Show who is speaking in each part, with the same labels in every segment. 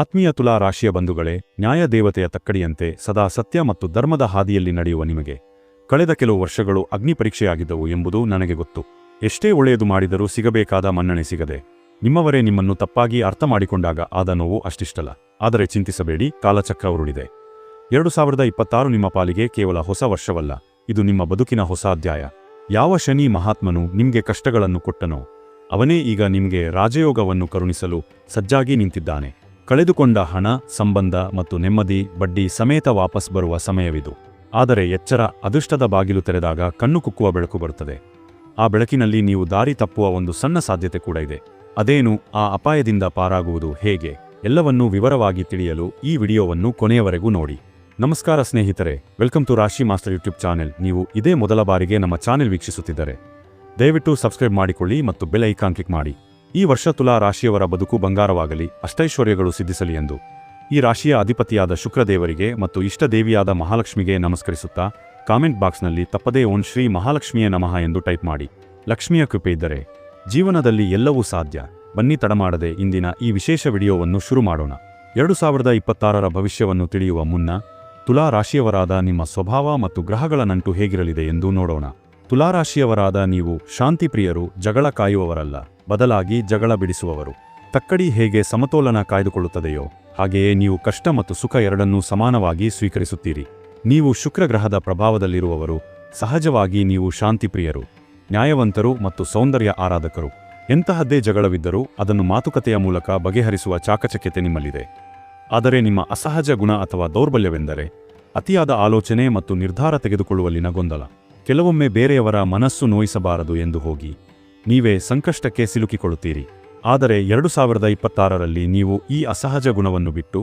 Speaker 1: ಆತ್ಮೀಯ ತುಲಾ ರಾಶಿಯ ಬಂಧುಗಳೇ, ನ್ಯಾಯ ದೇವತೆಯ ತಕ್ಕಡಿಯಂತೆ ಸದಾ ಸತ್ಯ ಮತ್ತು ಧರ್ಮದ ಹಾದಿಯಲ್ಲಿ ನಡೆಯುವ ನಿಮಗೆ ಕಳೆದ ಕೆಲವು ವರ್ಷಗಳು ಅಗ್ನಿ ಪರೀಕ್ಷೆಯಾಗಿದ್ದವು ಎಂಬುದು ನನಗೆ ಗೊತ್ತು. ಎಷ್ಟೇ ಒಳ್ಳೆಯದು ಮಾಡಿದರೂ ಸಿಗಬೇಕಾದ ಮನ್ನಣೆ ಸಿಗದೆ, ನಿಮ್ಮವರೇ ನಿಮ್ಮನ್ನು ತಪ್ಪಾಗಿ ಅರ್ಥ ಮಾಡಿಕೊಂಡಾಗ ಆದ ನೋವು ಅಷ್ಟಿಷ್ಟಲ್ಲ. ಆದರೆ ಚಿಂತಿಸಬೇಡಿ, ಕಾಲಚಕ್ರ ಉರುಳಿದೆ. ಎರಡು ಸಾವಿರದ ಇಪ್ಪತ್ತಾರು ನಿಮ್ಮ ಪಾಲಿಗೆ ಕೇವಲ ಹೊಸ ವರ್ಷವಲ್ಲ, ಇದು ನಿಮ್ಮ ಬದುಕಿನ ಹೊಸ ಅಧ್ಯಾಯ. ಯಾವ ಶನಿ ಮಹಾತ್ಮನು ನಿಮಗೆ ಕಷ್ಟಗಳನ್ನು ಕೊಟ್ಟನೋ, ಅವನೇ ಈಗ ನಿಮಗೆ ರಾಜಯೋಗವನ್ನು ಕರುಣಿಸಲು ಸಜ್ಜಾಗಿ ನಿಂತಿದ್ದಾನೆ. ಕಳೆದುಕೊಂಡ ಹಣ, ಸಂಬಂಧ ಮತ್ತು ನೆಮ್ಮದಿ ಬಡ್ಡಿ ಸಮೇತ ವಾಪಸ್ ಬರುವ ಸಮಯವಿದು. ಆದರೆ ಎಚ್ಚರ ಅದೃಷ್ಟದ ಬಾಗಿಲು ತೆರೆದಾಗ ಕಣ್ಣು ಕುಕ್ಕುವ ಬೆಳಕು ಬರುತ್ತದೆ. ಆ ಬೆಳಕಿನಲ್ಲಿ ನೀವು ದಾರಿ ತಪ್ಪುವ ಒಂದು ಸಣ್ಣ ಸಾಧ್ಯತೆ ಕೂಡ ಇದೆ. ಅದೇನು ಆ ಅಪಾಯದಿಂದ ಪಾರಾಗುವುದು ಹೇಗೆ? ಎಲ್ಲವನ್ನೂ ವಿವರವಾಗಿ ತಿಳಿಯಲು ಈ ವಿಡಿಯೋವನ್ನು ಕೊನೆಯವರೆಗೂ ನೋಡಿ. ನಮಸ್ಕಾರ ಸ್ನೇಹಿತರೆ, welcome to Rashi master YouTube channel. ನೀವು ಇದೇ ಮೊದಲ ಬಾರಿಗೆ ನಮ್ಮ ಚಾನೆಲ್ ವೀಕ್ಷಿಸುತ್ತಿದ್ದರೆ, ದಯವಿಟ್ಟು ಸಬ್ಸ್ಕ್ರೈಬ್ ಮಾಡಿಕೊಳ್ಳಿ ಮತ್ತು ಬೆಲ್ ಐಕಾನ್ ಕ್ಲಿಕ್ ಮಾಡಿ. ಈ ವರ್ಷ ತುಲಾ ರಾಶಿಯವರ ಬದುಕು ಬಂಗಾರವಾಗಲಿ, ಅಷ್ಟೈಶ್ವರ್ಯಗಳು ಸಿದ್ಧಿಸಲಿ ಎಂದು ಈ ರಾಶಿಯ ಅಧಿಪತಿಯಾದ ಶುಕ್ರದೇವರಿಗೆ ಮತ್ತು ಇಷ್ಟ ದೇವಿಯಾದ ಮಹಾಲಕ್ಷ್ಮಿಗೆ ನಮಸ್ಕರಿಸುತ್ತಾ ಕಾಮೆಂಟ್ ಬಾಕ್ಸ್ನಲ್ಲಿ ತಪ್ಪದೇ ಓಂ ಶ್ರೀ ಮಹಾಲಕ್ಷ್ಮಿಯೇ ನಮಃ ಎಂದು ಟೈಪ್ ಮಾಡಿ. ಲಕ್ಷ್ಮಿಯ ಕೃಪೆ ಇದ್ದರೆ ಜೀವನದಲ್ಲಿ ಎಲ್ಲವೂ ಸಾಧ್ಯ. ಬನ್ನಿ ತಡಮಾಡದೆ ಇಂದಿನ ಈ ವಿಶೇಷ ವಿಡಿಯೋವನ್ನು ಶುರು ಮಾಡೋಣ. ಎರಡು ಸಾವಿರದ ಇಪ್ಪತ್ತಾರರ ಭವಿಷ್ಯವನ್ನು ತಿಳಿಯುವ ಮುನ್ನ ತುಲಾ ರಾಶಿಯವರಾದ ನಿಮ್ಮ ಸ್ವಭಾವ ಮತ್ತು ಗ್ರಹಗಳ ನಂಟು ಹೇಗಿರಲಿದೆ ಎಂದು ನೋಡೋಣ. ತುಲಾರಾಶಿಯವರಾದ ನೀವು ಶಾಂತಿಪ್ರಿಯರು, ಜಗಳ ಕಾಯುವವರಲ್ಲ. ಬದಲಾಗಿ ಜಗಳ ಬಿಡಿಸುವವರು. ತಕ್ಕಡಿ ಹೇಗೆ ಸಮತೋಲನ ಕಾಯ್ದುಕೊಳ್ಳುತ್ತದೆಯೋ, ಹಾಗೆಯೇ ನೀವು ಕಷ್ಟ ಮತ್ತು ಸುಖ ಎರಡನ್ನೂ ಸಮಾನವಾಗಿ ಸ್ವೀಕರಿಸುತ್ತೀರಿ. ನೀವು ಶುಕ್ರಗ್ರಹದ ಪ್ರಭಾವದಲ್ಲಿರುವವರು, ಸಹಜವಾಗಿ ನೀವು ಶಾಂತಿಪ್ರಿಯರು, ನ್ಯಾಯವಂತರು ಮತ್ತು ಸೌಂದರ್ಯ ಆರಾಧಕರು. ಎಂತಹದ್ದೇ ಜಗಳವಿದ್ದರೂ ಅದನ್ನು ಮಾತುಕತೆಯ ಮೂಲಕ ಬಗೆಹರಿಸುವ ಚಾಕಚಕ್ಯತೆ ನಿಮ್ಮಲ್ಲಿದೆ. ಆದರೆ ನಿಮ್ಮ ಅಸಹಜ ಗುಣ ಅಥವಾ ದೌರ್ಬಲ್ಯವೆಂದರೆ, ಅತಿಯಾದ ಆಲೋಚನೆ ಮತ್ತು ನಿರ್ಧಾರ ತೆಗೆದುಕೊಳ್ಳುವಲ್ಲಿನ ಗೊಂದಲ. ಕೆಲವೊಮ್ಮೆ ಬೇರೆಯವರ ಮನಸ್ಸು ನೋಯಿಸಬಾರದು ಎಂದು ಹೋಗಿ. ನೀವೇ ಸಂಕಷ್ಟಕ್ಕೆ ಸಿಲುಕಿಕೊಳ್ಳುತ್ತೀರಿ. ಆದರೆ ಎರಡು ಸಾವಿರದ ಇಪ್ಪತ್ತಾರರಲ್ಲಿ ನೀವು ಈ ಅಸಹಜ ಗುಣವನ್ನು ಬಿಟ್ಟು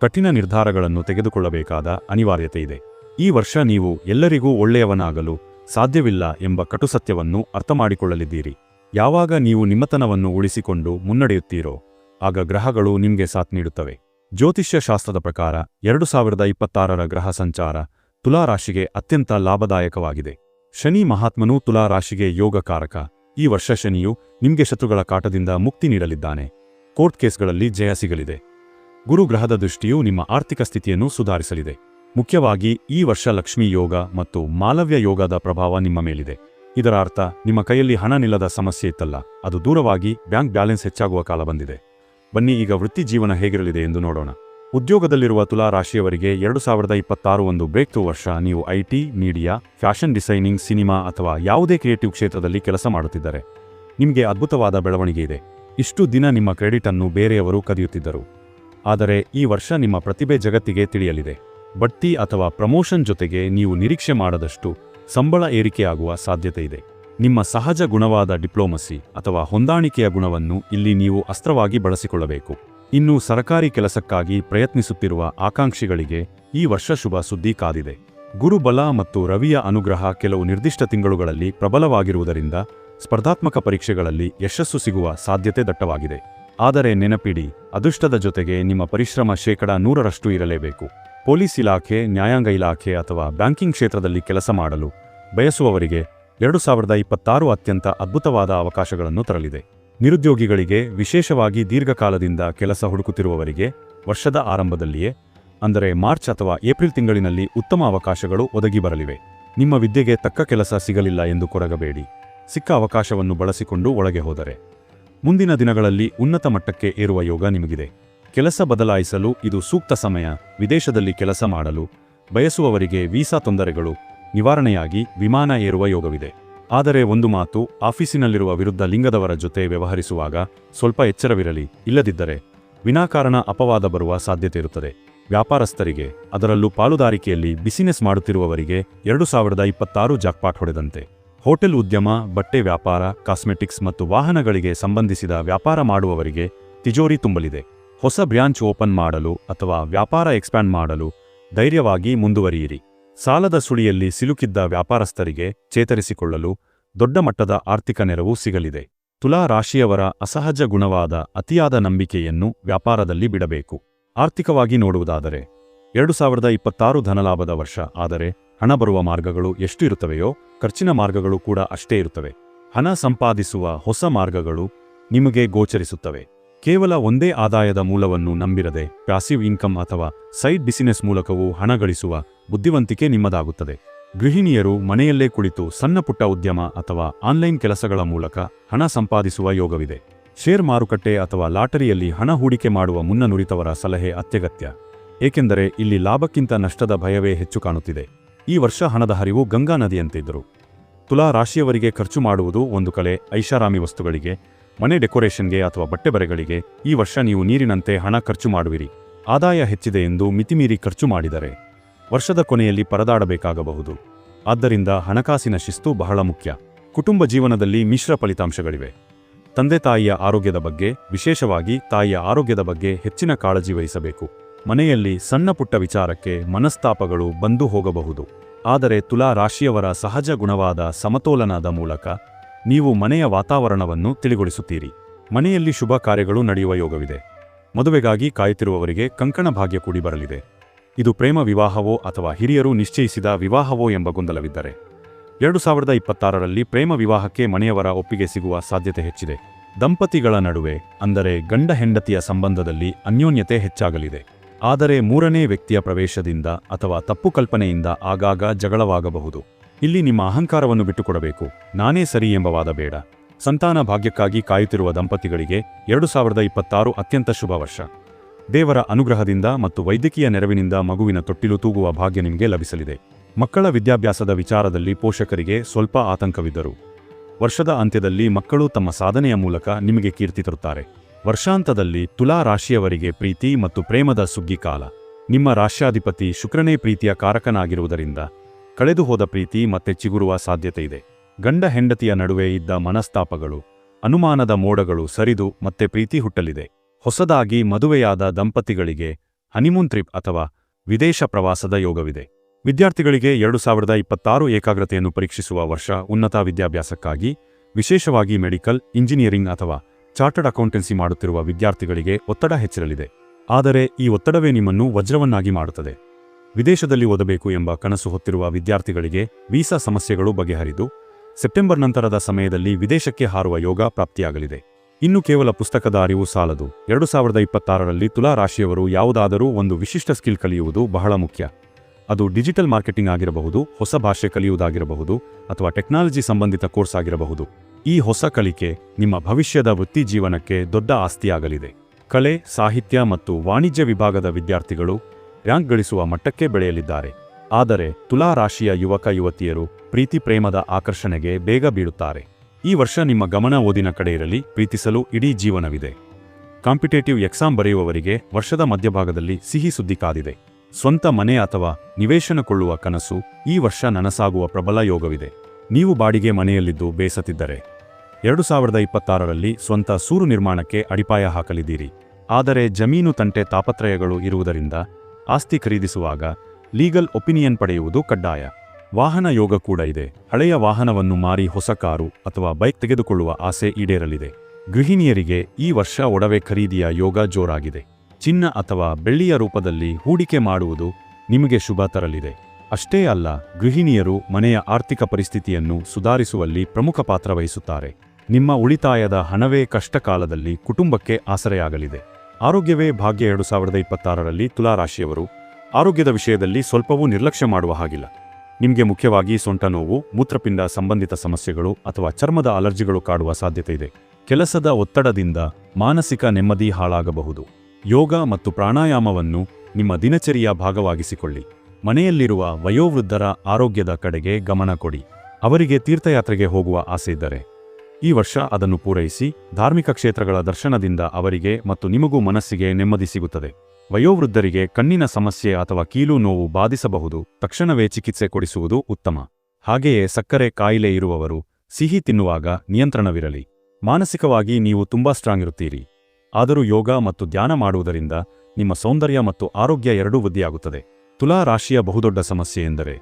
Speaker 1: ಕಠಿಣ ನಿರ್ಧಾರಗಳನ್ನು ತೆಗೆದುಕೊಳ್ಳಬೇಕಾದ ಅನಿವಾರ್ಯತೆ ಇದೆ ಈ ವರ್ಷ ನೀವು ಎಲ್ಲರಿಗೂ ಒಳ್ಳೆಯವನಾಗಲು ಸಾಧ್ಯವಿಲ್ಲ ಎಂಬ ಕಟು ಸತ್ಯವನ್ನು ಅರ್ಥಮಾಡಿಕೊಳ್ಳಲಿದ್ದೀರಿ. ಯಾವಾಗ ನೀವು ನಿಮ್ಮತನವನ್ನು ಉಳಿಸಿಕೊಂಡು ಮುನ್ನಡೆಯುತ್ತೀರೋ, ಆಗ ಗ್ರಹಗಳು ನಿಮಗೆ ಸಾಥ್ ನೀಡುತ್ತವೆ. ಜ್ಯೋತಿಷ್ಯ ಶಾಸ್ತ್ರದ ಪ್ರಕಾರ ಎರಡು ಸಾವಿರದ ಇಪ್ಪತ್ತಾರರ ಗ್ರಹ ಸಂಚಾರ ತುಲಾರಾಶಿಗೆ ಅತ್ಯಂತ ಲಾಭದಾಯಕವಾಗಿದೆ. ಶನಿ ಮಹಾತ್ಮನು ತುಲಾರಾಶಿಗೆ ಯೋಗಕಾರಕ. ಈ ವರ್ಷ ಶನಿಯು ನಿಮಗೆ ಶತ್ರುಗಳ ಕಾಟದಿಂದ ಮುಕ್ತಿ ನೀಡಲಿದ್ದಾನೆ. ಕೋರ್ಟ್ ಕೇಸ್ಗಳಲ್ಲಿ ಜಯ ಸಿಗಲಿದೆ. ಗುರು ಗ್ರಹದ ದೃಷ್ಟಿಯು ನಿಮ್ಮ ಆರ್ಥಿಕ ಸ್ಥಿತಿಯನ್ನು ಸುಧಾರಿಸಲಿದೆ. ಮುಖ್ಯವಾಗಿ ಈ ವರ್ಷ ಲಕ್ಷ್ಮೀ ಯೋಗ ಮತ್ತು ಮಾಲವ್ಯ ಯೋಗದ ಪ್ರಭಾವ ನಿಮ್ಮ ಮೇಲಿದೆ. ಇದರ ಅರ್ಥ ನಿಮ್ಮ ಕೈಯಲ್ಲಿ ಹಣ ನಿಲ್ಲದ ಸಮಸ್ಯೆ ಇತ್ತಲ್ಲ, ಅದು ದೂರವಾಗಿ ಬ್ಯಾಂಕ್ ಬ್ಯಾಲೆನ್ಸ್ ಹೆಚ್ಚಾಗುವ ಕಾಲ ಬಂದಿದೆ. ಬನ್ನಿ, ಈಗ ವೃತ್ತಿ ಜೀವನ ಹೇಗಿರಲಿದೆ ಎಂದು ನೋಡೋಣ. ಉದ್ಯೋಗದಲ್ಲಿರುವ ತುಲಾ ರಾಶಿಯವರಿಗೆ ಎರಡು ಸಾವಿರದ ಇಪ್ಪತ್ತಾರು ಒಂದು ಬ್ರೇಕ್ ಥ್ರೂ ವರ್ಷ. ನೀವು IT, media, fashion designing, cinema ಅಥವಾ ಯಾವುದೇ ಕ್ರಿಯೇಟಿವ್ ಕ್ಷೇತ್ರದಲ್ಲಿ ಕೆಲಸ ಮಾಡುತ್ತಿದ್ದರೆ ನಿಮಗೆ ಅದ್ಭುತವಾದ ಬೆಳವಣಿಗೆ ಇದೆ. ಇಷ್ಟು ದಿನ ನಿಮ್ಮ ಕ್ರೆಡಿಟ್ ಅನ್ನು ಬೇರೆಯವರು ಕದಿಯುತ್ತಿದ್ದರು. ಆದರೆ ಈ ವರ್ಷ ನಿಮ್ಮ ಪ್ರತಿಭೆ ಜಗತ್ತಿಗೆ ತಿಳಿಯಲಿದೆ. ಬಡ್ತಿ ಅಥವಾ ಪ್ರಮೋಷನ್ ಜೊತೆಗೆ ನೀವು ನಿರೀಕ್ಷೆ ಮಾಡದಷ್ಟು ಸಂಬಳ ಏರಿಕೆಯಾಗುವ ಸಾಧ್ಯತೆ ಇದೆ. ನಿಮ್ಮ ಸಹಜ ಗುಣವಾದ ಡಿಪ್ಲೊಮಸಿ ಅಥವಾ ಹೊಂದಾಣಿಕೆಯ ಗುಣವನ್ನು ಇಲ್ಲಿ ನೀವು ಅಸ್ತ್ರವಾಗಿ ಬಳಸಿಕೊಳ್ಳಬೇಕು. ಇನ್ನು ಸರಕಾರಿ ಕೆಲಸಕ್ಕಾಗಿ ಪ್ರಯತ್ನಿಸುತ್ತಿರುವ ಆಕಾಂಕ್ಷಿಗಳಿಗೆ ಈ ವರ್ಷ ಶುಭ ಸುದ್ದಿ ಕಾದಿದೆ. ಗುರುಬಲ ಮತ್ತು ರವಿಯ ಅನುಗ್ರಹ ಕೆಲವು ನಿರ್ದಿಷ್ಟ ತಿಂಗಳುಗಳಲ್ಲಿ ಪ್ರಬಲವಾಗಿರುವುದರಿಂದ ಸ್ಪರ್ಧಾತ್ಮಕ ಪರೀಕ್ಷೆಗಳಲ್ಲಿ ಯಶಸ್ಸು ಸಿಗುವ ಸಾಧ್ಯತೆ ದಟ್ಟವಾಗಿದೆ. ಆದರೆ ನೆನಪಿಡಿ, ಅದೃಷ್ಟದ ಜೊತೆಗೆ ನಿಮ್ಮ ಪರಿಶ್ರಮ ಶೇಕಡ ನೂರರಷ್ಟು ಇರಲೇಬೇಕು. ಪೊಲೀಸ್ ಇಲಾಖೆ, ನ್ಯಾಯಾಂಗ ಇಲಾಖೆ ಅಥವಾ ಬ್ಯಾಂಕಿಂಗ್ ಕ್ಷೇತ್ರದಲ್ಲಿ ಕೆಲಸ ಮಾಡಲು ಬಯಸುವವರಿಗೆ ಎರಡು ಸಾವಿರದ ಇಪ್ಪತ್ತಾರು ಅತ್ಯಂತ ಅದ್ಭುತವಾದ ಅವಕಾಶಗಳನ್ನು ತರಲಿದೆ. ನಿರುದ್ಯೋಗಿಗಳಿಗೆ ವಿಶೇಷವಾಗಿ ದೀರ್ಘಕಾಲದಿಂದ ಕೆಲಸ ಹುಡುಕುತ್ತಿರುವವರಿಗೆ ವರ್ಷದ ಆರಂಭದಲ್ಲಿಯೇ, ಅಂದರೆ ಮಾರ್ಚ್ ಅಥವಾ ಏಪ್ರಿಲ್ ತಿಂಗಳಿನಲ್ಲಿ ಉತ್ತಮ ಅವಕಾಶಗಳು ಒದಗಿ ಬರಲಿವೆ. ನಿಮ್ಮ ವಿದ್ಯೆಗೆ ತಕ್ಕ ಕೆಲಸ ಸಿಗಲಿಲ್ಲ ಎಂದು ಕೊರಗಬೇಡಿ. ಸಿಕ್ಕ ಅವಕಾಶವನ್ನು ಬಳಸಿಕೊಂಡು ಒಳಗೆ ಹೋದರೆ. ಮುಂದಿನ ದಿನಗಳಲ್ಲಿ ಉನ್ನತ ಮಟ್ಟಕ್ಕೆ ಏರುವ ಯೋಗ ನಿಮಗಿದೆ. ಕೆಲಸ ಬದಲಾಯಿಸಲು ಇದು ಸೂಕ್ತ ಸಮಯ. ವಿದೇಶದಲ್ಲಿ ಕೆಲಸ ಮಾಡಲು ಬಯಸುವವರಿಗೆ ವೀಸಾ ತೊಂದರೆಗಳು ನಿವಾರಣೆಯಾಗಿ ವಿಮಾನ ಏರುವ ಯೋಗವಿದೆ. ಆದರೆ ಒಂದು ಮಾತು, ಆಫೀಸಿನಲ್ಲಿರುವ ವಿರುದ್ಧ ಲಿಂಗದವರ ಜೊತೆ ವ್ಯವಹರಿಸುವಾಗ ಸ್ವಲ್ಪ ಎಚ್ಚರವಿರಲಿ, ಇಲ್ಲದಿದ್ದರೆ ವಿನಾಕಾರಣ ಅಪವಾದ ಬರುವ ಸಾಧ್ಯತೆ ಇರುತ್ತದೆ. ವ್ಯಾಪಾರಸ್ಥರಿಗೆ, ಅದರಲ್ಲೂ ಪಾಲುದಾರಿಕೆಯಲ್ಲಿ ಬಿಸಿನೆಸ್ ಮಾಡುತ್ತಿರುವವರಿಗೆ ಎರಡು ಸಾವಿರದ ಇಪ್ಪತ್ತಾರು ಜಾಕ್ಪಾಟ್ ಹೊಡೆದಂತೆ. ಹೋಟೆಲ್ ಉದ್ಯಮ, ಬಟ್ಟೆ ವ್ಯಾಪಾರ, ಕಾಸ್ಮೆಟಿಕ್ಸ್ ಮತ್ತು ವಾಹನಗಳಿಗೆ ಸಂಬಂಧಿಸಿದ ವ್ಯಾಪಾರ ಮಾಡುವವರಿಗೆ ತಿಜೋರಿ ತುಂಬಲಿದೆ. ಹೊಸ ಬ್ರಾಂಚ್ ಓಪನ್ ಮಾಡಲು ಅಥವಾ ವ್ಯಾಪಾರ ಎಕ್ಸ್ಪ್ಯಾಂಡ್ ಮಾಡಲು ಧೈರ್ಯವಾಗಿ ಮುಂದುವರಿಯಿರಿ. ಸಾಲದ ಸುಳಿಯಲ್ಲಿ ಸಿಲುಕಿದ್ದ ವ್ಯಾಪಾರಸ್ಥರಿಗೆ ಚೇತರಿಸಿಕೊಳ್ಳಲು ದೊಡ್ಡ ಮಟ್ಟದ ಆರ್ಥಿಕ ನೆರವು ಸಿಗಲಿದೆ. ತುಲಾ ರಾಶಿಯವರ ಅಸಹಜ ಗುಣವಾದ ಅತಿಯಾದ ನಂಬಿಕೆಯನ್ನು ವ್ಯಾಪಾರದಲ್ಲಿ ಬಿಡಬೇಕು. ಆರ್ಥಿಕವಾಗಿ ನೋಡುವುದಾದರೆ, ಎರಡು ಸಾವಿರದ ಇಪ್ಪತ್ತಾರು ಧನಲಾಭದ ವರ್ಷ, ಆದರೆ ಹಣ ಬರುವ ಮಾರ್ಗಗಳು ಎಷ್ಟು ಇರುತ್ತವೆಯೋ ಖರ್ಚಿನ ಮಾರ್ಗಗಳು ಕೂಡ ಅಷ್ಟೇ ಇರುತ್ತವೆ. ಹಣ ಸಂಪಾದಿಸುವ ಹೊಸ ಮಾರ್ಗಗಳು ನಿಮಗೆ ಗೋಚರಿಸುತ್ತವೆ. ಕೇವಲ ಒಂದೇ ಆದಾಯದ ಮೂಲವನ್ನು ನಂಬಿರದೆ ಪ್ಯಾಸಿವ್ ಇನ್ಕಮ್ ಅಥವಾ ಸೈಡ್ ಬಿಸಿನೆಸ್ ಮೂಲಕವೂ ಹಣ ಗಳಿಸುವ ಬುದ್ಧಿವಂತಿಕೆ ನಿಮ್ಮದಾಗುತ್ತದೆ. ಗೃಹಿಣಿಯರು ಮನೆಯಲ್ಲೇ ಕುಳಿತು ಸಣ್ಣಪುಟ್ಟ ಉದ್ಯಮ ಅಥವಾ ಆನ್ಲೈನ್ ಕೆಲಸಗಳ ಮೂಲಕ ಹಣ ಸಂಪಾದಿಸುವ ಯೋಗವಿದೆ. ಶೇರ್ ಮಾರುಕಟ್ಟೆ ಅಥವಾ ಲಾಟರಿಯಲ್ಲಿ ಹಣ ಹೂಡಿಕೆ ಮಾಡುವ ಮುನ್ನ ನುರಿತವರ ಸಲಹೆ ಅತ್ಯಗತ್ಯ. ಏಕೆಂದರೆ ಇಲ್ಲಿ ಲಾಭಕ್ಕಿಂತ ನಷ್ಟದ ಭಯವೇ ಹೆಚ್ಚು ಕಾಣುತ್ತಿದೆ. ಈ ವರ್ಷ ಹಣದ ಹರಿವು ಗಂಗಾ ನದಿಯಂತಿದ್ದರು. ತುಲಾ ರಾಶಿಯವರಿಗೆ ಖರ್ಚು ಮಾಡುವುದು ಒಂದು ಕಲೆ, ಐಷಾರಾಮಿ ವಸ್ತುಗಳಿಗೆ ಮನೆ ಡೆಕೋರೇಷನ್ಗೆ ಅಥವಾ ಬಟ್ಟೆ ಬರೆಗಳಿಗೆ ಈ ವರ್ಷ ನೀವು ನೀರಿನಂತೆ ಹಣ ಖರ್ಚು ಮಾಡುವಿರಿ. ಆದಾಯ ಹೆಚ್ಚಿದೆ ಎಂದು ಮಿತಿಮೀರಿ ಖರ್ಚು ಮಾಡಿದರೆ ವರ್ಷದ ಕೊನೆಯಲ್ಲಿ ಪರದಾಡಬೇಕಾಗಬಹುದು. ಆದ್ದರಿಂದ ಹಣಕಾಸಿನ ಶಿಸ್ತು ಬಹಳ ಮುಖ್ಯ. ಕುಟುಂಬ ಜೀವನದಲ್ಲಿ ಮಿಶ್ರ ಫಲಿತಾಂಶಗಳಿವೆ. ತಂದೆ ತಾಯಿಯ ಆರೋಗ್ಯದ ಬಗ್ಗೆ, ವಿಶೇಷವಾಗಿ ತಾಯಿಯ ಆರೋಗ್ಯದ ಬಗ್ಗೆ ಹೆಚ್ಚಿನ ಕಾಳಜಿ ವಹಿಸಬೇಕು. ಮನೆಯಲ್ಲಿ ಸಣ್ಣ ಪುಟ್ಟ ವಿಚಾರಕ್ಕೆ ಮನಸ್ತಾಪಗಳು ಬಂದು ಹೋಗಬಹುದು. ಆದರೆ ತುಲಾ ರಾಶಿಯವರ ಸಹಜ ಗುಣವಾದ ಸಮತೋಲನದ ಮೂಲಕ ನೀವು ಮನೆಯ ವಾತಾವರಣವನ್ನು ತಿಳಿಗೊಳಿಸುತ್ತೀರಿ. ಮನೆಯಲ್ಲಿ ಶುಭ ಕಾರ್ಯಗಳು ನಡೆಯುವ ಯೋಗವಿದೆ. ಮದುವೆಗಾಗಿ ಕಾಯುತ್ತಿರುವವರಿಗೆ ಕಂಕಣ ಭಾಗ್ಯ ಕೂಡಿ ಬರಲಿದೆ. ಇದು ಪ್ರೇಮ ವಿವಾಹವೋ ಅಥವಾ ಹಿರಿಯರು ನಿಶ್ಚಯಿಸಿದ ವಿವಾಹವೋ ಎಂಬ ಗೊಂದಲವಿದ್ದರೆ. ಎರಡು ಸಾವಿರದ ಇಪ್ಪತ್ತಾರರಲ್ಲಿ ಪ್ರೇಮ ವಿವಾಹಕ್ಕೆ ಮನೆಯವರ ಒಪ್ಪಿಗೆ ಸಿಗುವ ಸಾಧ್ಯತೆ ಹೆಚ್ಚಿದೆ. ದಂಪತಿಗಳ ನಡುವೆ, ಅಂದರೆ ಗಂಡ ಹೆಂಡತಿಯ ಸಂಬಂಧದಲ್ಲಿ ಅನ್ಯೋನ್ಯತೆ ಹೆಚ್ಚಾಗಲಿದೆ. ಆದರೆ ಮೂರನೇ ವ್ಯಕ್ತಿಯ ಪ್ರವೇಶದಿಂದ ಅಥವಾ ತಪ್ಪು ಕಲ್ಪನೆಯಿಂದ ಆಗಾಗ ಜಗಳವಾಗಬಹುದು. ಇಲ್ಲಿ ನಿಮ್ಮ ಅಹಂಕಾರವನ್ನು ಬಿಟ್ಟುಕೊಡಬೇಕು. ನಾನೇ ಸರಿ ಎಂಬ ವಾದ ಬೇಡ. ಸಂತಾನ ಭಾಗ್ಯಕ್ಕಾಗಿ ಕಾಯುತ್ತಿರುವ ದಂಪತಿಗಳಿಗೆ ಎರಡು ಸಾವಿರದ ಇಪ್ಪತ್ತಾರು ಅತ್ಯಂತ ಶುಭ ವರ್ಷ. ದೇವರ ಅನುಗ್ರಹದಿಂದ ಮತ್ತು ವೈದ್ಯಕೀಯ ನೆರವಿನಿಂದ ಮಗುವಿನ ತೊಟ್ಟಿಲು ತೂಗುವ ಭಾಗ್ಯ ನಿಮಗೆ ಲಭಿಸಲಿದೆ. ಮಕ್ಕಳ ವಿದ್ಯಾಭ್ಯಾಸದ ವಿಚಾರದಲ್ಲಿ ಪೋಷಕರಿಗೆ ಸ್ವಲ್ಪ ಆತಂಕವಿದ್ದರು. ವರ್ಷದ ಅಂತ್ಯದಲ್ಲಿ ಮಕ್ಕಳು ತಮ್ಮ ಸಾಧನೆಯ ಮೂಲಕ ನಿಮಗೆ ಕೀರ್ತಿ ತರುತ್ತಾರೆ. ವರ್ಷಾಂತದಲ್ಲಿ ತುಲಾ ರಾಶಿಯವರಿಗೆ ಪ್ರೀತಿ ಮತ್ತು ಪ್ರೇಮದ ಸುಗ್ಗಿ ಕಾಲ. ನಿಮ್ಮ ರಾಶ್ಯಾಧಿಪತಿ ಶುಕ್ರನೇ ಪ್ರೀತಿಯ ಕಾರಕನಾಗಿರುವುದರಿಂದ ಕಳೆದು ಹೋದ ಪ್ರೀತಿ ಮತ್ತೆ ಚಿಗುರುವ ಸಾಧ್ಯತೆ ಇದೆ ಗಂಡ ಹೆಂಡತಿಯ ನಡುವೆ ಇದ್ದ ಮನಸ್ತಾಪಗಳು, ಅನುಮಾನದ ಮೋಡಗಳು ಸರಿದು ಮತ್ತೆ ಪ್ರೀತಿ ಹುಟ್ಟಲಿದೆ. ಹೊಸದಾಗಿ ಮದುವೆಯಾದ ದಂಪತಿಗಳಿಗೆ ಹನಿಮೂನ್ ಟ್ರಿಪ್ ಅಥವಾ ವಿದೇಶ ಪ್ರವಾಸದ ಯೋಗವಿದೆ. ವಿದ್ಯಾರ್ಥಿಗಳಿಗೆ ಎರಡು ಸಾವಿರದ ಇಪ್ಪತ್ತಾರು ಏಕಾಗ್ರತೆಯನ್ನು ಪರೀಕ್ಷಿಸುವ ವರ್ಷ ಉನ್ನತ ವಿದ್ಯಾಭ್ಯಾಸಕ್ಕಾಗಿ, ವಿಶೇಷವಾಗಿ ಮೆಡಿಕಲ್, ಇಂಜಿನಿಯರಿಂಗ್ ಅಥವಾ ಚಾರ್ಟರ್ಡ್ ಅಕೌಂಟೆನ್ಸಿ ಮಾಡುತ್ತಿರುವ ವಿದ್ಯಾರ್ಥಿಗಳಿಗೆ ಒತ್ತಡ ಹೆಚ್ಚಿರಲಿದೆ. ಆದರೆ ಈ ಒತ್ತಡವೇ ನಿಮ್ಮನ್ನು ವಜ್ರವನ್ನಾಗಿ ಮಾಡುತ್ತದೆ. ವಿದೇಶದಲ್ಲಿ ಓದಬೇಕು ಎಂಬ ಕನಸು ಹೊತ್ತಿರುವ ವಿದ್ಯಾರ್ಥಿಗಳಿಗೆ ವೀಸಾ ಸಮಸ್ಯೆಗಳು ಬಗೆಹರಿದು, ಸೆಪ್ಟೆಂಬರ್ ನಂತರದ ಸಮಯದಲ್ಲಿ ವಿದೇಶಕ್ಕೆ ಹಾರುವ ಯೋಗ ಪ್ರಾಪ್ತಿಯಾಗಲಿದೆ. ಇನ್ನು ಕೇವಲ ಪುಸ್ತಕದ ಅರಿವು ಸಾಲದು. ಎರಡು ಸಾವಿರದ ಇಪ್ಪತ್ತಾರರಲ್ಲಿ ತುಲಾ ರಾಶಿಯವರು ಯಾವುದಾದರೂ ಒಂದು ವಿಶಿಷ್ಟ ಸ್ಕಿಲ್ ಕಲಿಯುವುದು ಬಹಳ ಮುಖ್ಯ. ಅದು ಡಿಜಿಟಲ್ ಮಾರ್ಕೆಟಿಂಗ್ ಆಗಿರಬಹುದು, ಹೊಸ ಭಾಷೆ ಕಲಿಯುವುದಾಗಿರಬಹುದು ಅಥವಾ ಟೆಕ್ನಾಲಜಿ ಸಂಬಂಧಿತ ಕೋರ್ಸ್ ಆಗಿರಬಹುದು. ಈ ಹೊಸ ಕಲಿಕೆ ನಿಮ್ಮ ಭವಿಷ್ಯದ ವೃತ್ತಿ ಜೀವನಕ್ಕೆ ದೊಡ್ಡ ಆಸ್ತಿಯಾಗಲಿದೆ. ಕಲೆ, ಸಾಹಿತ್ಯ ಮತ್ತು ವಾಣಿಜ್ಯ ವಿಭಾಗದ ವಿದ್ಯಾರ್ಥಿಗಳು ರ್ಯಾಂಕ್ ಗಳಿಸುವ ಮಟ್ಟಕ್ಕೆ ಬೆಳೆಯಲಿದ್ದಾರೆ. ಆದರೆ ತುಲಾ ರಾಶಿಯ ಯುವಕ ಯುವತಿಯರು ಪ್ರೀತಿ ಪ್ರೇಮದ ಆಕರ್ಷಣೆಗೆ ಬೇಗ ಬೀಳುತ್ತಾರೆ. ಈ ವರ್ಷ ನಿಮ್ಮ ಗಮನ ಓದಿನ ಕಡೆ ಇರಲಿ, ಪ್ರೀತಿಸಲು ಇಡೀ ಜೀವನವಿದೆ. ಕಾಂಪಿಟೇಟಿವ್ ಎಕ್ಸಾಮ್ ಬರೆಯುವವರಿಗೆ ವರ್ಷದ ಮಧ್ಯಭಾಗದಲ್ಲಿ ಸಿಹಿ ಸುದ್ದಿ ಕಾದಿದೆ. ಸ್ವಂತ ಮನೆ ಅಥವಾ ನಿವೇಶನ ಕೊಳ್ಳುವ ಕನಸು ಈ ವರ್ಷ ನನಸಾಗುವ ಪ್ರಬಲ ಯೋಗವಿದೆ. ನೀವು ಬಾಡಿಗೆ ಮನೆಯಲ್ಲಿದ್ದು ಬೇಸತ್ತಿದ್ದರೆ. ಎರಡು ಸಾವಿರದ ಇಪ್ಪತ್ತಾರರಲ್ಲಿ ಸ್ವಂತ ಸೂರು ನಿರ್ಮಾಣಕ್ಕೆ ಅಡಿಪಾಯ ಹಾಕಲಿದ್ದೀರಿ. ಆದರೆ ಜಮೀನು ತಂಟೆ ತಾಪತ್ರಯಗಳು ಇರುವುದರಿಂದ ಆಸ್ತಿ ಖರೀದಿಸುವಾಗ ಲೀಗಲ್ ಒಪಿನಿಯನ್ ಪಡೆಯುವುದು ಕಡ್ಡಾಯ. ವಾಹನ ಯೋಗ ಕೂಡ ಇದೆ. ಹಳೆಯ ವಾಹನವನ್ನು ಮಾರಿ ಹೊಸ ಕಾರು ಅಥವಾ ಬೈಕ್ ತೆಗೆದುಕೊಳ್ಳುವ ಆಸೆ ಈಡೇರಲಿದೆ. ಗೃಹಿಣಿಯರಿಗೆ ಈ ವರ್ಷ ಒಡವೆ ಖರೀದಿಯ ಯೋಗ ಜೋರಾಗಿದೆ. ಚಿನ್ನ ಅಥವಾ ಬೆಳ್ಳಿಯ ರೂಪದಲ್ಲಿ ಹೂಡಿಕೆ ಮಾಡುವುದು ನಿಮಗೆ ಶುಭ ತರಲಿದೆ. ಅಷ್ಟೇ ಅಲ್ಲ, ಗೃಹಿಣಿಯರು ಮನೆಯ ಆರ್ಥಿಕ ಪರಿಸ್ಥಿತಿಯನ್ನು ಸುಧಾರಿಸುವಲ್ಲಿ ಪ್ರಮುಖ ಪಾತ್ರ ವಹಿಸುತ್ತಾರೆ. ನಿಮ್ಮ ಉಳಿತಾಯದ ಹಣವೇ ಕಷ್ಟಕಾಲದಲ್ಲಿ ಕುಟುಂಬಕ್ಕೆ ಆಸರೆಯಾಗಲಿದೆ. ಆರೋಗ್ಯವೇ ಭಾಗ್ಯ ಎರಡು ಸಾವಿರದ ಇಪ್ಪತ್ತಾರರಲ್ಲಿ ತುಲಾರಾಶಿಯವರು. ಆರೋಗ್ಯದ ವಿಷಯದಲ್ಲಿ ಸ್ವಲ್ಪವೂ ನಿರ್ಲಕ್ಷ್ಯ ಮಾಡುವ ಹಾಗಿಲ್ಲ. ನಿಮಗೆ ಮುಖ್ಯವಾಗಿ ಸೊಂಟ ನೋವು, ಮೂತ್ರಪಿಂಡ ಸಂಬಂಧಿತ ಸಮಸ್ಯೆಗಳು ಅಥವಾ ಚರ್ಮದ ಅಲರ್ಜಿಗಳು ಕಾಡುವ ಸಾಧ್ಯತೆ ಇದೆ. ಕೆಲಸದ ಒತ್ತಡದಿಂದ ಮಾನಸಿಕ ನೆಮ್ಮದಿ ಹಾಳಾಗಬಹುದು. ಯೋಗ ಮತ್ತು ಪ್ರಾಣಾಯಾಮವನ್ನು ನಿಮ್ಮ ದಿನಚರಿಯ ಭಾಗವಾಗಿಸಿಕೊಳ್ಳಿ. ಮನೆಯಲ್ಲಿರುವ ವಯೋವೃದ್ಧರ ಆರೋಗ್ಯದ ಕಡೆಗೆ ಗಮನ ಕೊಡಿ. ಅವರಿಗೆ ತೀರ್ಥಯಾತ್ರೆಗೆ ಹೋಗುವ ಆಸೆ ಇದ್ದರೆ. ಈ ವರ್ಷ ಅದನ್ನು ಪೂರೈಸಿ ಧಾರ್ಮಿಕ ಕ್ಷೇತ್ರಗಳ ದರ್ಶನದಿಂದ ಅವರಿಗೆ ಮತ್ತು ನಿಮಗೂ ಮನಸ್ಸಿಗೆ ನೆಮ್ಮದಿ ಸಿಗುತ್ತದೆ. ವಯೋವೃದ್ಧರಿಗೆ ಕಣ್ಣಿನ ಸಮಸ್ಯೆ ಅಥವಾ ಕೀಲು ನೋವು ಬಾಧಿಸಬಹುದು. ತಕ್ಷಣವೇ ಚಿಕಿತ್ಸೆ ಕೊಡಿಸುವುದು ಉತ್ತಮ. ಹಾಗೆಯೇ ಸಕ್ಕರೆ ಕಾಯಿಲೆ ಇರುವವರು ಸಿಹಿ ತಿನ್ನುವಾಗ ನಿಯಂತ್ರಣವಿರಲಿ. ಮಾನಸಿಕವಾಗಿ ನೀವು ತುಂಬಾ ಸ್ಟ್ರಾಂಗ್ ಇರುತ್ತೀರಿ. ಆದರೂ ಯೋಗ ಮತ್ತು ಧ್ಯಾನ ಮಾಡುವುದರಿಂದ ನಿಮ್ಮ ಸೌಂದರ್ಯ ಮತ್ತು ಆರೋಗ್ಯ ಎರಡೂ ವೃದ್ಧಿಯಾಗುತ್ತದೆ. ತುಲಾ ರಾಶಿಯ ಬಹುದೊಡ್ಡ ಸಮಸ್ಯೆ ಎಂದರೆ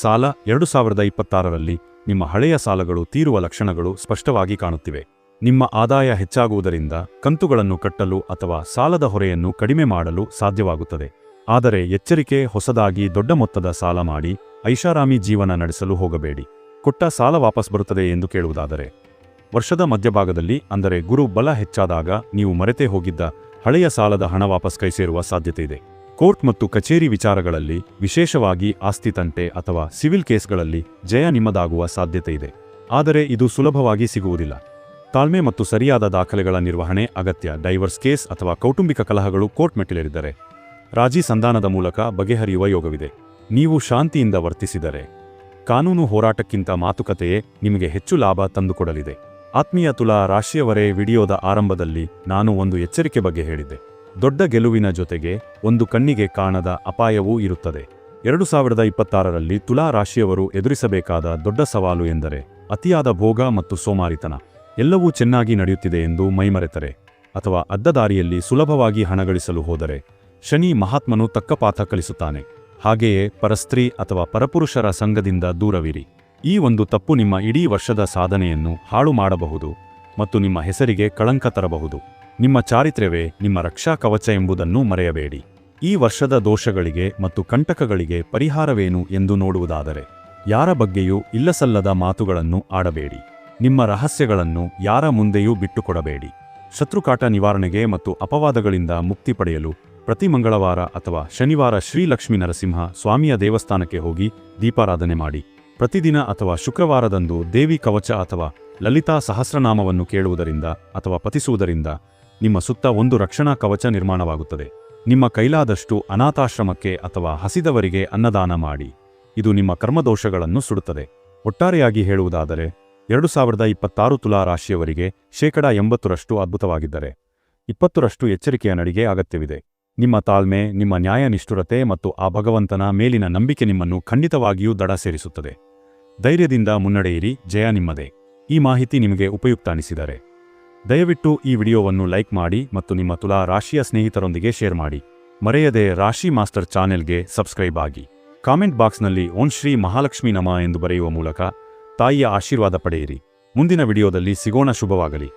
Speaker 1: ಸಾಲ ಎರಡು ಸಾವಿರದ ಇಪ್ಪತ್ತಾರರಲ್ಲಿ ನಿಮ್ಮ ಹಳೆಯ ಸಾಲಗಳು ತೀರುವ ಲಕ್ಷಣಗಳು ಸ್ಪಷ್ಟವಾಗಿ ಕಾಣುತ್ತಿವೆ. ನಿಮ್ಮ ಆದಾಯ ಹೆಚ್ಚಾಗುವುದರಿಂದ ಕಂತುಗಳನ್ನು ಕಟ್ಟಲು ಅಥವಾ ಸಾಲದ ಹೊರೆಯನ್ನು ಕಡಿಮೆ ಮಾಡಲು ಸಾಧ್ಯವಾಗುತ್ತದೆ. ಆದರೆ ಎಚ್ಚರಿಕೆ ಹೊಸದಾಗಿ ದೊಡ್ಡ ಮೊತ್ತದ ಸಾಲ ಮಾಡಿ ಐಷಾರಾಮಿ ಜೀವನ ನಡೆಸಲು ಹೋಗಬೇಡಿ. ಕೊಟ್ಟ ಸಾಲ ವಾಪಸ್ ಬರುತ್ತದೆ ಎಂದು ಕೇಳುವುದಾದರೆ. ವರ್ಷದ ಮಧ್ಯಭಾಗದಲ್ಲಿ, ಅಂದರೆ ಗುರು ಬಲ ಹೆಚ್ಚಾದಾಗ, ನೀವು ಮರೆತೇ ಹೋಗಿದ್ದ ಹಳೆಯ ಸಾಲದ ಹಣ ವಾಪಸ್ ಕೈ ಸೇರುವ ಸಾಧ್ಯತೆ ಇದೆ. ಕೋರ್ಟ್ ಮತ್ತು ಕಚೇರಿ ವಿಚಾರಗಳಲ್ಲಿ ವಿಶೇಷವಾಗಿ ಆಸ್ತಿ ತಂಟೆ ಅಥವಾ ಸಿವಿಲ್ ಕೇಸ್ಗಳಲ್ಲಿ ಜಯ ನಿಮ್ಮದಾಗುವ ಸಾಧ್ಯತೆ ಇದೆ. ಆದರೆ ಇದು ಸುಲಭವಾಗಿ ಸಿಗುವುದಿಲ್ಲ. ತಾಳ್ಮೆ ಮತ್ತು ಸರಿಯಾದ ದಾಖಲೆಗಳ ನಿರ್ವಹಣೆ ಅಗತ್ಯ. ಡೈವರ್ಸ್ ಕೇಸ್ ಅಥವಾ ಕೌಟುಂಬಿಕ ಕಲಹಗಳು ಕೋರ್ಟ್ ಮೆಟ್ಟಿಲೇರಿದ್ದರೆ ರಾಜಿ ಸಂಧಾನದ ಮೂಲಕ ಬಗೆಹರಿಯುವ ಯೋಗವಿದೆ. ನೀವು ಶಾಂತಿಯಿಂದ ವರ್ತಿಸಿದರೆ ಕಾನೂನು ಹೋರಾಟಕ್ಕಿಂತ ಮಾತುಕತೆಯೇ ನಿಮಗೆ ಹೆಚ್ಚು ಲಾಭ ತಂದುಕೊಡಲಿದೆ. ಆತ್ಮೀಯ ತುಲಾ ರಾಶಿಯವರೇ, ವಿಡಿಯೋದ ಆರಂಭದಲ್ಲಿ ನಾನು ಒಂದು ಎಚ್ಚರಿಕೆ ಬಗ್ಗೆ ಹೇಳಿದ್ದೆ. ದೊಡ್ಡ ಗೆಲುವಿನ ಜೊತೆಗೆ ಒಂದು ಕಣ್ಣಿಗೆ ಕಾಣದ ಅಪಾಯವೂ ಇರುತ್ತದೆ. ಎರಡು ಸಾವಿರದ ಇಪ್ಪತ್ತಾರರಲ್ಲಿ ತುಲಾ ರಾಶಿಯವರು ಎದುರಿಸಬೇಕಾದ ದೊಡ್ಡ ಸವಾಲು ಎಂದರೆ ಅತಿಯಾದ ಭೋಗ ಮತ್ತು ಸೋಮಾರಿತನ. ಎಲ್ಲವೂ ಚೆನ್ನಾಗಿ ನಡೆಯುತ್ತಿದೆ ಎಂದು ಮೈಮರೆತರೆ. ಅಥವಾ ಅಡ್ಡದಾರಿಯಲ್ಲಿ ಸುಲಭವಾಗಿ ಹಣ ಗಳಿಸಲು ಹೋದರೆ ಶನಿ ಮಹಾತ್ಮನು ತಕ್ಕ ಪಾಠ ಕಲಿಸುತ್ತಾನೆ. ಹಾಗೆಯೇ ಪರಸ್ತ್ರೀ ಅಥವಾ ಪರಪುರುಷರ ಸಂಘದಿಂದ ದೂರವಿರಿ. ಈ ಒಂದು ತಪ್ಪು ನಿಮ್ಮ ಇಡೀ ವರ್ಷದ ಸಾಧನೆಯನ್ನು ಹಾಳು ಮಾಡಬಹುದು ಮತ್ತು ನಿಮ್ಮ ಹೆಸರಿಗೆ ಕಳಂಕ ತರಬಹುದು. ನಿಮ್ಮ ಚಾರಿತ್ರ್ಯವೇ ನಿಮ್ಮ ರಕ್ಷಾ ಕವಚ ಎಂಬುದನ್ನು ಮರೆಯಬೇಡಿ. ಈ ವರ್ಷದ ದೋಷಗಳಿಗೆ ಮತ್ತು ಕಂಟಕಗಳಿಗೆ ಪರಿಹಾರವೇನು ಎಂದು ನೋಡುವುದಾದರೆ, ಯಾರ ಬಗ್ಗೆಯೂ ಇಲ್ಲಸಲ್ಲದ ಮಾತುಗಳನ್ನು ಆಡಬೇಡಿ. ನಿಮ್ಮ ರಹಸ್ಯಗಳನ್ನು ಯಾರ ಮುಂದೆಯೂ ಬಿಟ್ಟುಕೊಡಬೇಡಿ. ಶತ್ರುಕಾಟ ನಿವಾರಣೆಗೆ ಮತ್ತು ಅಪವಾದಗಳಿಂದ ಮುಕ್ತಿ ಪಡೆಯಲು ಪ್ರತಿ ಮಂಗಳವಾರ ಅಥವಾ ಶನಿವಾರ ಶ್ರೀಲಕ್ಷ್ಮೀ ನರಸಿಂಹ ಸ್ವಾಮಿಯ ದೇವಸ್ಥಾನಕ್ಕೆ ಹೋಗಿ ದೀಪಾರಾಧನೆ ಮಾಡಿ. ಪ್ರತಿದಿನ ಅಥವಾ ಶುಕ್ರವಾರದಂದು ದೇವಿ ಕವಚ ಅಥವಾ ಲಲಿತಾ ಸಹಸ್ರನಾಮವನ್ನು ಕೇಳುವುದರಿಂದ ಅಥವಾ ಪತಿಸುವುದರಿಂದ ನಿಮ್ಮ ಸುತ್ತ ಒಂದು ರಕ್ಷಣಾ ಕವಚ ನಿರ್ಮಾಣವಾಗುತ್ತದೆ. ನಿಮ್ಮ ಕೈಲಾದಷ್ಟು ಅನಾಥಾಶ್ರಮಕ್ಕೆ ಅಥವಾ ಹಸಿದವರಿಗೆ ಅನ್ನದಾನ ಮಾಡಿ. ಇದು ನಿಮ್ಮ ಕರ್ಮದೋಷಗಳನ್ನು ಸುಡುತ್ತದೆ. ಒಟ್ಟಾರೆಯಾಗಿ ಹೇಳುವುದಾದರೆ, ಎರಡು ಸಾವಿರದ ಇಪ್ಪತ್ತಾರು ತುಲಾ ರಾಶಿಯವರಿಗೆ ಶೇಕಡ ಎಂಬತ್ತರಷ್ಟು ಅದ್ಭುತವಾಗಿದ್ದರೆ, ಇಪ್ಪತ್ತರಷ್ಟು ಎಚ್ಚರಿಕೆಯ ನಡಿಗೆ ಅಗತ್ಯವಿದೆ. ನಿಮ್ಮ ತಾಳ್ಮೆ, ನಿಮ್ಮ ನ್ಯಾಯ ನಿಷ್ಠುರತೆ ಮತ್ತು ಆ ಭಗವಂತನ ಮೇಲಿನ ನಂಬಿಕೆ ನಿಮ್ಮನ್ನು ಖಂಡಿತವಾಗಿಯೂ ದಡ ಸೇರಿಸುತ್ತದೆ. ಧೈರ್ಯದಿಂದ ಮುನ್ನಡೆಯಿರಿ, ಜಯ ನಿಮ್ಮದೇ. ಈ ಮಾಹಿತಿ ನಿಮಗೆ ಉಪಯುಕ್ತ ಅನಿಸಿದರೆ ದಯವಿಟ್ಟು ಈ ವಿಡಿಯೋವನ್ನು ಲೈಕ್ ಮಾಡಿ ಮತ್ತು ನಿಮ್ಮ ತುಲಾ ರಾಶಿಯ ಸ್ನೇಹಿತರೊಂದಿಗೆ ಶೇರ್ ಮಾಡಿ. ಮರೆಯದೆ ರಾಶಿ ಮಾಸ್ಟರ್ ಚಾನೆಲ್ಗೆ ಸಬ್ಸ್ಕ್ರೈಬ್ ಆಗಿ. ಕಾಮೆಂಟ್ ಬಾಕ್ಸ್ನಲ್ಲಿ ಓಂ ಶ್ರೀ ಮಹಾಲಕ್ಷ್ಮಿ ನಮ ಎಂದು ಬರೆಯುವ ಮೂಲಕ ತಾಯಿಯ ಆಶೀರ್ವಾದ ಪಡೆಯಿರಿ. ಮುಂದಿನ ವಿಡಿಯೋದಲ್ಲಿ ಸಿಗೋಣ. ಶುಭವಾಗಲಿ.